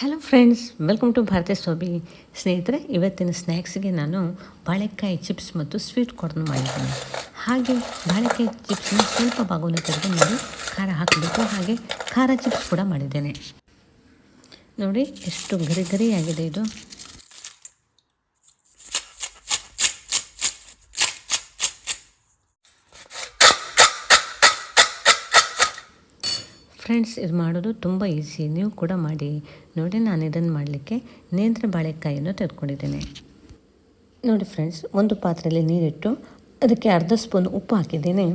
Hello friends welcome to ಭಾರತೀಯ ಸೋಬಿ ಸ್ನೇಹಿತರೆ ಇವತ್ತಿನ ಸ್ನ್ಯಾಕ್ಸ್ಗೆ ನಾನು ಬಾಳೆಕಾಯಿ ಚಿಪ್ಸ್ ಮತ್ತು ಸ್ವೀಟ್ ಕಾರ್ನ್ ಮಾಡಿದ್ದೀನಿ. ಹಾಗೆ ಬಾಳೆಕಾಯಿ ಚಿಪ್ಸ್ನ ಸ್ವಲ್ಪ ಭಾಗವನ್ನು ತೆಗೆದು ಮಾಡಿ ಖಾರ ಹಾಕಬೇಕು. ಹಾಗೆ ಖಾರ ಚಿಪ್ಸ್ ಕೂಡ ಮಾಡಿದ್ದೇನೆ. ನೋಡಿ, ಎಷ್ಟು ಗರಿ ಗರಿಯಾಗಿದೆ ಇದು. ಫ್ರೆಂಡ್ಸ್ ಇದು ಮಾಡೋದು ತುಂಬ ಈಸಿ ನೀವು ಕೂಡ ಮಾಡಿ. ನೋಡಿ, ನಾನು ಇದನ್ನು ಮಾಡಲಿಕ್ಕೆ ನೇಂದ್ರ ಬಾಳೆಕಾಯಿಯನ್ನು ತೆಗೆದುಕೊಂಡಿದ್ದೇನೆ. ನೋಡಿ ಫ್ರೆಂಡ್ಸ್ ಒಂದು ಪಾತ್ರೆಯಲ್ಲಿ ನೀರಿಟ್ಟು ಅದಕ್ಕೆ ಅರ್ಧ ಸ್ಪೂನ್ ಉಪ್ಪು ಹಾಕಿದ್ದೇನೆ.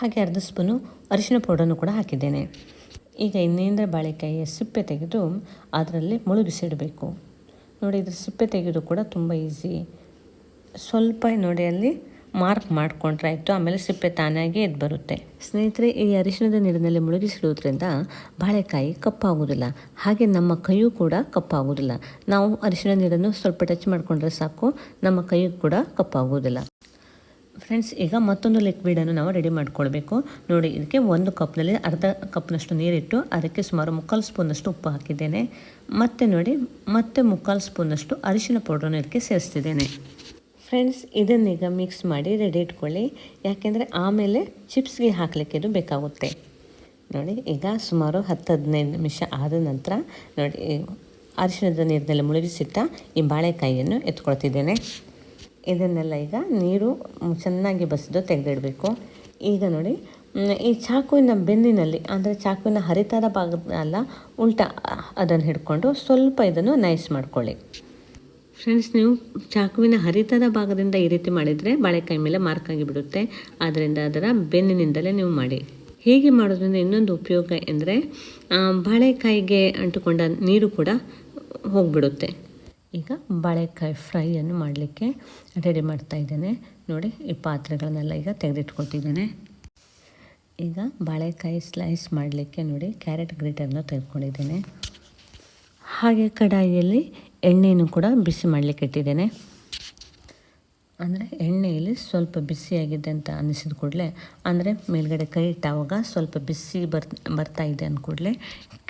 ಹಾಗೆ ಅರ್ಧ ಸ್ಪೂನು ಅರಿಶಿನ ಪೌಡರನ್ನು ಕೂಡ ಹಾಕಿದ್ದೇನೆ. ಈಗ ನೇಂದ್ರ ಬಾಳೆಕಾಯಿಯ ಸಿಪ್ಪೆ ತೆಗೆದು ಅದರಲ್ಲಿ ಮುಳುಗಿಸಿಡಬೇಕು. ನೋಡಿ, ಇದ್ರ ಸಿಪ್ಪೆ ತೆಗೆದು ಕೂಡ ತುಂಬ ಈಸಿ ಸ್ವಲ್ಪ, ನೋಡಿ ಅಲ್ಲಿ ಮಾರ್ಕ್ ಮಾಡಿಕೊಂಡ್ರೆ ಆಯಿತು, ಆಮೇಲೆ ಸಿಪ್ಪೆ ತಾನಾಗಿ ಎದ್ದು ಬರುತ್ತೆ. ಸ್ನೇಹಿತರೆ, ಈ ಅರಿಶಿಣದ ನೀರಿನಲ್ಲಿ ಮುಳುಗಿಸಿಡುವುದರಿಂದ ಬಾಳೆಕಾಯಿ ಕಪ್ಪಾಗುವುದಿಲ್ಲ. ಹಾಗೆ ನಮ್ಮ ಕೈಯೂ ಕೂಡ ಕಪ್ಪಾಗುವುದಿಲ್ಲ. ನಾವು ಅರಿಶಿಣ ನೀರನ್ನು ಸ್ವಲ್ಪ ಟಚ್ ಮಾಡಿಕೊಂಡ್ರೆ ಸಾಕು, ನಮ್ಮ ಕೈಯೂ ಕೂಡ ಕಪ್ಪಾಗುವುದಿಲ್ಲ. ಫ್ರೆಂಡ್ಸ್, ಈಗ ಮತ್ತೊಂದು ಲಿಕ್ವಿಡನ್ನು ನಾವು ರೆಡಿ ಮಾಡ್ಕೊಳ್ಬೇಕು. ನೋಡಿ, ಇದಕ್ಕೆ ಒಂದು ಕಪ್ನಲ್ಲಿ ಅರ್ಧ ಕಪ್ನಷ್ಟು ನೀರಿಟ್ಟು, ಅದಕ್ಕೆ ಸುಮಾರು ಮುಕ್ಕಾಲು ಸ್ಪೂನಷ್ಟು ಉಪ್ಪು ಹಾಕಿದ್ದೇನೆ. ಮತ್ತು ನೋಡಿ, ಮತ್ತೆ ಮುಕ್ಕಾಲು ಸ್ಪೂನಷ್ಟು ಅರಿಶಿನ ಪೌಡ್ರನ್ನು ಇದಕ್ಕೆ ಸೇರಿಸ್ತಿದ್ದೇನೆ. ಫ್ರೆಂಡ್ಸ್ ಇದನ್ನೀಗ ಮಿಕ್ಸ್ ಮಾಡಿ ರೆಡಿ ಇಟ್ಕೊಳ್ಳಿ. ಯಾಕೆಂದರೆ ಆಮೇಲೆ ಚಿಪ್ಸ್ಗೆ ಹಾಕಲಿಕ್ಕೆ ಇದು ಬೇಕಾಗುತ್ತೆ. ನೋಡಿ, ಈಗ ಸುಮಾರು ಹತ್ತು ಹದಿನೈದು ನಿಮಿಷ ಆದ ನಂತರ ನೋಡಿ ಅರಿಶಿಣದ ನೀರಿನಲ್ಲಿ ಮುಳುಗಿಸಿಟ್ಟ ಈ ಬಾಳೆಕಾಯಿಯನ್ನು ಎತ್ಕೊಳ್ತಿದ್ದೇನೆ. ಇದನ್ನೆಲ್ಲ ಈಗ ನೀರು ಚೆನ್ನಾಗಿ ಬಸಿದು ತೆಗೆದಿಡಬೇಕು. ಈಗ ನೋಡಿ ಈ ಚಾಕುವಿನ ಬೆನ್ನಿನಲ್ಲಿ, ಅಂದರೆ ಚಾಕುವಿನ ಹರಿತದ ಭಾಗ ಅಲ್ಲ ಉಲ್ಟಾ ಅದನ್ನು ಹಿಡ್ಕೊಂಡು ಸ್ವಲ್ಪ ಇದನ್ನು ನೈಸ್ ಮಾಡ್ಕೊಳ್ಳಿ. ಫ್ರೆಂಡ್ಸ್ ನೀವು ಚಾಕುವಿನ ಹರಿತದ ಭಾಗದಿಂದ ಈ ರೀತಿ ಮಾಡಿದರೆ ಬಾಳೆಕಾಯಿ ಮೇಲೆ ಮಾರ್ಕ್ ಆಗಿಬಿಡುತ್ತೆ. ಆದ್ದರಿಂದ ಅದರ ಬೆನ್ನಿನಿಂದಲೇ ನೀವು ಮಾಡಿ. ಹೀಗೆ ಮಾಡೋದ್ರಿಂದ ಇನ್ನೊಂದು ಉಪಯೋಗ ಎಂದರೆ ಬಾಳೆಕಾಯಿಗೆ ಅಂಟುಕೊಂಡ ನೀರು ಕೂಡ ಹೋಗಿಬಿಡುತ್ತೆ. ಈಗ ಬಾಳೆಕಾಯಿ ಫ್ರೈಯನ್ನು ಮಾಡಲಿಕ್ಕೆ ರೆಡಿ ಮಾಡ್ತಾ ಇದ್ದೇನೆ. ನೋಡಿ, ಈ ಪಾತ್ರೆಗಳನ್ನೆಲ್ಲ ಈಗ ತೆಗೆದಿಟ್ಕೊತಿದ್ದೇನೆ ಈಗ ಬಾಳೆಕಾಯಿ ಸ್ಲೈಸ್ ಮಾಡಲಿಕ್ಕೆ ನೋಡಿ ಕ್ಯಾರೆಟ್ ಗ್ರೇಟರ್ನ ತೆಗೆದುಕೊಂಡಿದ್ದೇನೆ. ಹಾಗೆ ಕಡಾಯಿಯಲ್ಲಿ ಎಣ್ಣೆಯನ್ನು ಕೂಡ ಬಿಸಿ ಮಾಡಲಿಕ್ಕೆ ಇಟ್ಟಿದ್ದೇನೆ. ಅಂದರೆ ಎಣ್ಣೆಯಲ್ಲಿ ಸ್ವಲ್ಪ ಬಿಸಿಯಾಗಿದೆ ಅಂತ ಅನ್ನಿಸಿದ ಕೂಡಲೇ, ಅಂದರೆ ಮೇಲ್ಗಡೆ ಕೈ ಇಟ್ಟಾವಾಗ ಸ್ವಲ್ಪ ಬಿಸಿ ಬರ್, ಬರ್ತಾ ಇದೆ ಅಂದ ಕೂಡಲೇ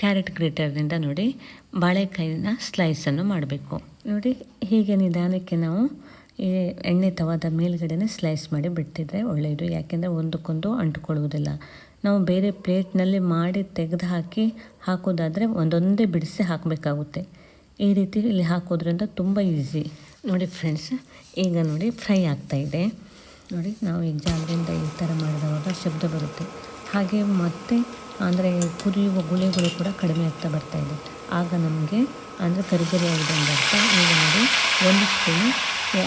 ಕ್ಯಾರೆಟ್ ಗ್ರೇಟರ್ನಿಂದ ನೋಡಿ ಬಾಳೆಕಾಯಿನ ಸ್ಲೈಸನ್ನು ಮಾಡಬೇಕು. ನೋಡಿ ಹೀಗೆ ನಿಧಾನಕ್ಕೆ ನಾವು ಈ ಎಣ್ಣೆ ತವಾದ ಮೇಲ್ಗಡೆನೇ ಸ್ಲೈಸ್ ಮಾಡಿ ಬಿಡ್ತಿದ್ರೆ ಒಳ್ಳೆಯದು, ಯಾಕೆಂದರೆ ಒಂದಕ್ಕೊಂದು ಅಂಟುಕೊಳ್ಳುವುದಿಲ್ಲ. ನಾವು ಬೇರೆ ಪ್ಲೇಟ್ನಲ್ಲಿ ಮಾಡಿ ತೆಗೆದು ಹಾಕಿ ಹಾಕೋದಾದರೆ ಒಂದೊಂದೇ ಬಿಡಿಸಿ ಹಾಕಬೇಕಾಗುತ್ತೆ. ಈ ರೀತಿ ಇಲ್ಲಿ ಹಾಕೋದ್ರಿಂದ ತುಂಬ ಈಸಿ. ನೋಡಿ ಫ್ರೆಂಡ್ಸ್, ಈಗ ನೋಡಿ ಫ್ರೈ ಆಗ್ತಾಯಿದೆ ನೋಡಿ, ನಾವು ಈಗ ಜಾಗದಿಂದ ಈ ಥರ ಮಾಡಿದವಾಗ ಶಬ್ದ ಬರುತ್ತೆ. ಹಾಗೆ ಮತ್ತೆ ಅಂದರೆ ಕುದಿಯುವ ಗುಳೆಗಳು ಕೂಡ ಕಡಿಮೆ ಆಗ್ತಾ ಬರ್ತಾಯಿದೆ ಆಗ ನಮಗೆ ಅಂದರೆ ಕರಿಗರಿ ಆಗಿದೆ ಅರ್ಥ. ಈಗ ನೋಡಿ ಒಂದು ಸ್ಪೂನು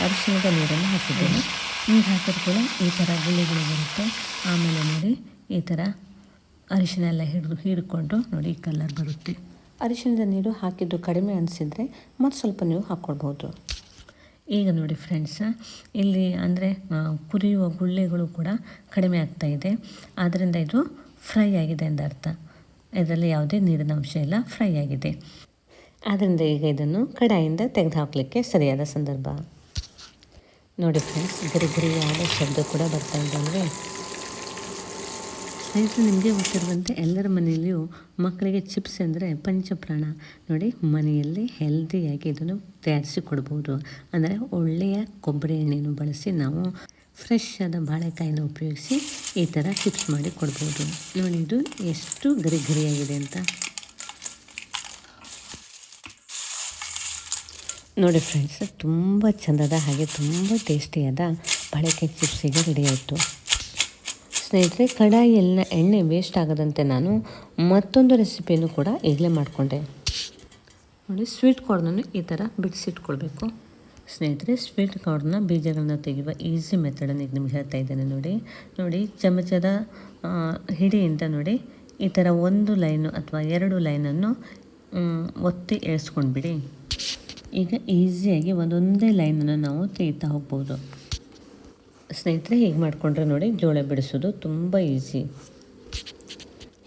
ಅರಿಶಿಣದ ನೀರನ್ನು ಹಾಕಿದ್ದೇನೆ. ನೀರು ಹಾಕಿದ ಕೂಡ ಈ ಥರ ಗುಳಿಗಳು ಬರುತ್ತೆ. ಆಮೇಲೆ ನೋಡಿ ಈ ಥರ ಅರಿಶಿಣ ಎಲ್ಲ ಹಿಡಿದು ಹಿಡ್ಕೊಂಡು ನೋಡಿ ಕಲರ್ ಬರುತ್ತೆ. ಅರಿಶಿಣದ ನೀರು ಹಾಕಿದ್ದು ಕಡಿಮೆ ಅನಿಸಿದರೆ ಮತ್ತು ಸ್ವಲ್ಪ ನೀವು ಹಾಕ್ಕೊಳ್ಬೋದು ಈಗ ನೋಡಿ ಫ್ರೆಂಡ್ಸ್ ಇಲ್ಲಿ ಅಂದರೆ ಕುರಿಯುವ ಗುಳ್ಳೆಗಳು ಕೂಡ ಕಡಿಮೆ ಆಗ್ತಾ ಇದೆ. ಆದ್ದರಿಂದ ಇದು ಫ್ರೈ ಆಗಿದೆ ಎಂದರ್ಥ ಇದರಲ್ಲಿ ಯಾವುದೇ ನೀರಿನ ಅಂಶ ಇಲ್ಲ ಫ್ರೈ ಆಗಿದೆ. ಆದ್ದರಿಂದ ಈಗ ಇದನ್ನು ಕಡಾಯಿಂದ ತೆಗೆದು ಹಾಕಲಿಕ್ಕೆ ಸರಿಯಾದ ಸಂದರ್ಭ. ನೋಡಿ ಫ್ರೆಂಡ್ಸ್ ಗರಿ ಗರಿಯಾದ ಶಬ್ದ ಕೂಡ ಬರ್ತಾ ಇದೆ ಅಂದರೆ ಸ್ನೇಹಿತರೆ, ನಿಮಗೆ ಗೊತ್ತಿರುವಂತೆ ಎಲ್ಲರ ಮನೆಯಲ್ಲಿಯೂ ಮಕ್ಕಳಿಗೆ ಚಿಪ್ಸ್ ಅಂದರೆ ಪಂಚಪ್ರಾಣ. ನೋಡಿ, ಮನೆಯಲ್ಲಿ ಹೆಲ್ದಿಯಾಗಿ ಇದನ್ನು ತಯಾರಿಸಿ ಕೊಡ್ಬೋದು ಅಂದರೆ ಒಳ್ಳೆಯ ಕೊಬ್ಬರಿ ಎಣ್ಣೆಯನ್ನು ಬಳಸಿ ನಾವು ಫ್ರೆಶ್ ಆದ ಬಾಳೆಕಾಯಿನ ಉಪಯೋಗಿಸಿ ಈ ಥರ ಚಿಪ್ಸ್ ಮಾಡಿ ಕೊಡ್ಬೋದು. ನೋಡಿ, ಇದು ಎಷ್ಟು ಗರಿ ಗರಿಯಾಗಿದೆ ಅಂತ. ನೋಡಿ ಫ್ರೆಂಡ್ಸ್ ತುಂಬ ಚಂದದ ಹಾಗೆ ತುಂಬ ಟೇಸ್ಟಿಯಾದ ಬಾಳೆಕಾಯಿ ಚಿಪ್ಸಿಗೆ ರೆಡಿ ಆಯಿತು. ಸ್ನೇಹಿತರೆ ಕಡಾಯಿಯಲ್ಲಿನ ಎಣ್ಣೆ ವೇಸ್ಟ್ ಆಗದಂತೆ ನಾನು ಮತ್ತೊಂದು ರೆಸಿಪಿಯನ್ನು ಕೂಡ ಈಗಲೇ ಮಾಡಿಕೊಂಡೆ. ನೋಡಿ ಸ್ವೀಟ್ ಕಾರ್ನನ್ನು ಈ ಥರ ಬಿಡಿಸಿಟ್ಕೊಳ್ಬೇಕು. ಸ್ನೇಹಿತರೆ ಸ್ವೀಟ್ ಕಾರ್ನ ಬೀಜಗಳನ್ನ ತೆಗೆಯುವ ಈಸಿ ಮೆಥಡನ್ನು ಈಗ ನಿಮ್ಗೆ ಹೇಳ್ತಾ ಇದ್ದೇನೆ ನೋಡಿ. ನೋಡಿ, ಚಮಚದ ಹಿಡಿಯಿಂದ ನೋಡಿ ಈ ಥರ ಒಂದು ಲೈನು ಅಥವಾ ಎರಡು ಲೈನನ್ನು ಒತ್ತಿ ಎಳ್ಸ್ಕೊಂಡ್ಬಿಡಿ. ಈಗ ಈಸಿಯಾಗಿ ಒಂದೊಂದೇ ಲೈನನ್ನು ನಾವು ತೆಗಿತಾ ಹೋಗ್ಬೋದು. ಸ್ನೇಹಿತರೆ, ಹೀಗೆ ಮಾಡಿಕೊಂಡ್ರೆ ನೋಡಿ ಜೋಳ ಬಿಡಿಸೋದು ತುಂಬ ಈಸಿ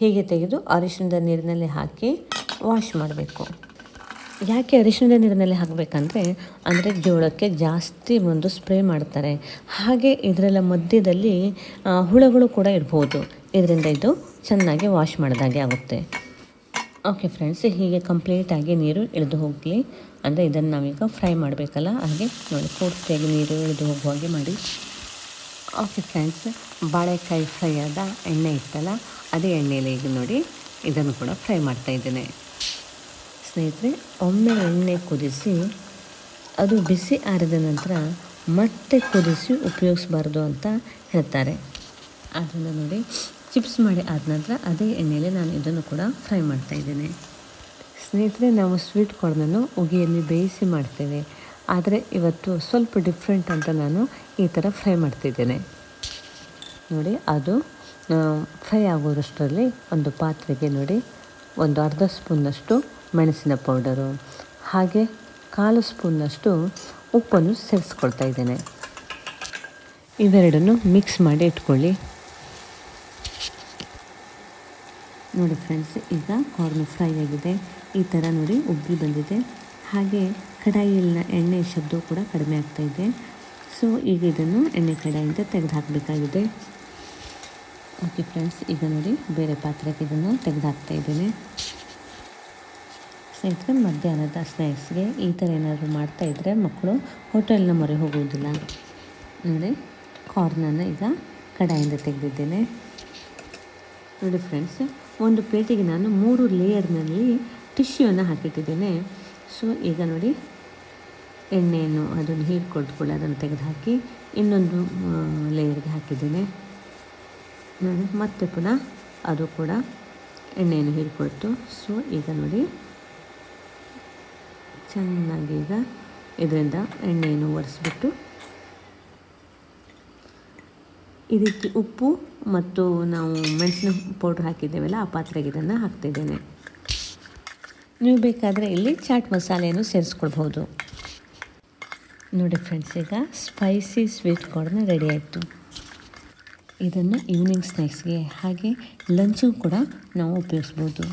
ಹೀಗೆ ತೆಗೆದು ಅರಿಶಿಣದ ನೀರಿನಲ್ಲಿ ಹಾಕಿ ವಾಶ್ ಮಾಡಬೇಕು. ಯಾಕೆ ಅರಿಶಿಣದ ನೀರಿನಲ್ಲಿ ಹಾಕಬೇಕಂದ್ರೆ, ಅಂದರೆ ಜೋಳಕ್ಕೆ ಜಾಸ್ತಿ ಒಂದು ಸ್ಪ್ರೇ ಮಾಡ್ತಾರೆ. ಹಾಗೆ ಇದರಲ್ಲ ಮಧ್ಯದಲ್ಲಿ ಹುಳಗಳು ಕೂಡ ಇರ್ಬೋದು. ಇದರಿಂದ ಇದು ಚೆನ್ನಾಗಿ ವಾಶ್ ಮಾಡಿದಾಗೆ ಆಗುತ್ತೆ. ಓಕೆ ಫ್ರೆಂಡ್ಸ್ ಹೀಗೆ ಕಂಪ್ಲೀಟಾಗಿ ನೀರು ಇಳಿದು ಹೋಗಲಿ. ಅಂದರೆ ಇದನ್ನು ನಾವೀಗ ಫ್ರೈ ಮಾಡಬೇಕಲ್ಲ, ಹಾಗೆ ನೋಡಿ, ಪೂರ್ತಿಯಾಗಿ ನೀರು ಇಳಿದು ಹೋಗುವ ಹಾಗೆ ಮಾಡಿ. ಓಕೆ ಫ್ರೆಂಡ್ಸ್ ಬಾಳೆಕಾಯಿ ಫ್ರೈ ಆದ ಎಣ್ಣೆ ಇತ್ತಲ್ಲ, ಅದೇ ಎಣ್ಣೆಯಲ್ಲಿ ಈಗ ನೋಡಿ ಇದನ್ನು ಕೂಡ ಫ್ರೈ ಮಾಡ್ತಾ ಇದ್ದೇನೆ. ಸ್ನೇಹಿತರೆ, ಒಮ್ಮೆ ಎಣ್ಣೆ ಕುದಿಸಿ, ಅದು ಬಿಸಿ ಆರಿದ ನಂತರ ಮತ್ತೆ ಕುದಿಸಿ ಉಪಯೋಗಿಸಬಾರ್ದು ಅಂತ ಹೇಳ್ತಾರೆ. ಆದ್ದರಿಂದ ನೋಡಿ ಚಿಪ್ಸ್ ಮಾಡಿ ಆದ ನಂತರ ಅದೇ ಎಣ್ಣೆಯಲ್ಲಿ ನಾನು ಇದನ್ನು ಕೂಡ ಫ್ರೈ ಮಾಡ್ತಾ ಇದ್ದೇನೆ. ಸ್ನೇಹಿತರೆ, ನಾವು ಸ್ವೀಟ್ ಕಾರ್ನನ್ನು ಉಗಿಯಲ್ಲಿ ಬೇಯಿಸಿ ಮಾಡ್ತೇವೆ. ಆದರೆ ಇವತ್ತು ಸ್ವಲ್ಪ ಡಿಫ್ರೆಂಟ್ ಅಂತ ನಾನು ಈ ಥರ ಫ್ರೈ ಮಾಡ್ತಿದ್ದೇನೆ. ನೋಡಿ, ಅದು ಫ್ರೈ ಆಗೋರಷ್ಟರಲ್ಲಿ ಒಂದು ಪಾತ್ರೆಗೆ ನೋಡಿ, ಒಂದು ಅರ್ಧ ಸ್ಪೂನ್ನಷ್ಟು ಮೆಣಸಿನ ಪೌಡರು ಹಾಗೆ ಕಾಲು ಸ್ಪೂನ್ನಷ್ಟು ಉಪ್ಪನ್ನು ಸೇರಿಸ್ಕೊಳ್ತಾ ಇದ್ದೇನೆ. ಇವೆರಡನ್ನು ಮಿಕ್ಸ್ ಮಾಡಿ ಇಟ್ಕೊಳ್ಳಿ. ನೋಡಿ ಫ್ರೆಂಡ್ಸ್ ಈಗ ಕಾರ್ನ್ ಫ್ರೈ ಆಗಿದೆ. ಈ ಥರ ನೋಡಿ ಉಬ್ಬಿ ಬಂದಿದೆ. ಹಾಗೆ ಕಡಾಯಿಯಲ್ಲಿನ ಎಣ್ಣೆ ಶಬ್ದವು ಕೂಡ ಕಡಿಮೆ ಆಗ್ತಾ ಇದೆ. ಸೊ ಈಗ ಇದನ್ನು ಎಣ್ಣೆ ಕಡಾಯಿಂದ ತೆಗೆದು ಹಾಕಬೇಕಾಗಿದೆ ಓಕೆ ಫ್ರೆಂಡ್ಸ್ ಈಗ ನೋಡಿ ಬೇರೆ ಪಾತ್ರೆಗೆ ಇದನ್ನು ತೆಗೆದು ಹಾಕ್ತಾ ಇದ್ದೇನೆ. ಸ್ನೇಹಿತರೆ, ಮಧ್ಯಾಹ್ನದ ಸ್ನ್ಯಾಕ್ಸ್ಗೆ ಈ ಥರ ಏನಾದರೂ ಮಾಡ್ತಾಯಿದ್ರೆ ಮಕ್ಕಳು ಹೋಟೆಲ್ನ ಮೊರೆ ಹೋಗುವುದಿಲ್ಲ. ನೋಡಿ, ಕಾರ್ನನ್ನು ಈಗ ಕಡಾಯಿಂದ ತೆಗೆದಿದ್ದೇನೆ. ನೋಡಿ ಫ್ರೆಂಡ್ಸ್ ಒಂದು ಪ್ಲೇಟಿಗೆ ನಾನು ಮೂರು ಲೇಯರ್ನಲ್ಲಿ ಟಿಶ್ಯೂನ ಹಾಕಿಟ್ಟಿದ್ದೇನೆ. ಸೊ, ಈಗ ನೋಡಿ, ಎಣ್ಣೆಯನ್ನು ಅದನ್ನು ಹೀರ್ಕೊಳ್ತುಕೊಳ್ಳಿ ಅದನ್ನು ತೆಗೆದುಹಾಕಿ ಇನ್ನೊಂದು ಲೇಯರ್ಗೆ ಹಾಕಿದ್ದೇನೆ. ನೋಡಿ, ಮತ್ತೆ ಪುನಃ ಅದು ಕೂಡ ಎಣ್ಣೆಯನ್ನು ಹೀರ್ಕೊಳ್ತು ಸೊ, ಈಗ ನೋಡಿ, ಚೆನ್ನಾಗಿ ಈಗ ಇದರಿಂದ ಎಣ್ಣೆಯನ್ನು ಒರೆಸ್ಬಿಟ್ಟು ಈ ರೀತಿ ಉಪ್ಪು ಮತ್ತು ನಾವು ಮೆಣಸಿನ ಪೌಡ್ರ್ ಹಾಕಿದ್ದೇವಲ್ಲ, ಆ ಪಾತ್ರೆಗೆ ಇದನ್ನು ಹಾಕ್ತಿದ್ದೇನೆ. ನೀವು ಬೇಕಾದರೆ ಇಲ್ಲಿ ಚಾಟ್ ಮಸಾಲೆಯನ್ನು ಸೇರಿಸ್ಕೊಳ್ಬೋದು ನೋಡಿ ಫ್ರೆಂಡ್ಸ್ ಈಗ ಸ್ಪೈಸಿ ಸ್ವೀಟ್ ಕಾರ್ನ್ ರೆಡಿ ಆಯಿತು. ಇದನ್ನು ಈವ್ನಿಂಗ್ ಸ್ನ್ಯಾಕ್ಸ್ಗೆ ಹಾಗೆ ಲಂಚಿಗೂ ಕೂಡ ನಾವು ಉಪಯೋಗಿಸ್ಬೋದು.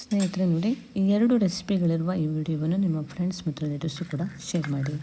ಸ್ನೇಹಿತರೆ, ನೋಡಿ, ಈ ಎರಡು ರೆಸಿಪಿಗಳಿರುವ ಈ ವಿಡಿಯೋವನ್ನು ನಿಮ್ಮ ಫ್ರೆಂಡ್ಸ್ ಮತ್ತು ರಿಲೇಟಿವ್ಸು ಕೂಡ ಶೇರ್ ಮಾಡಿ.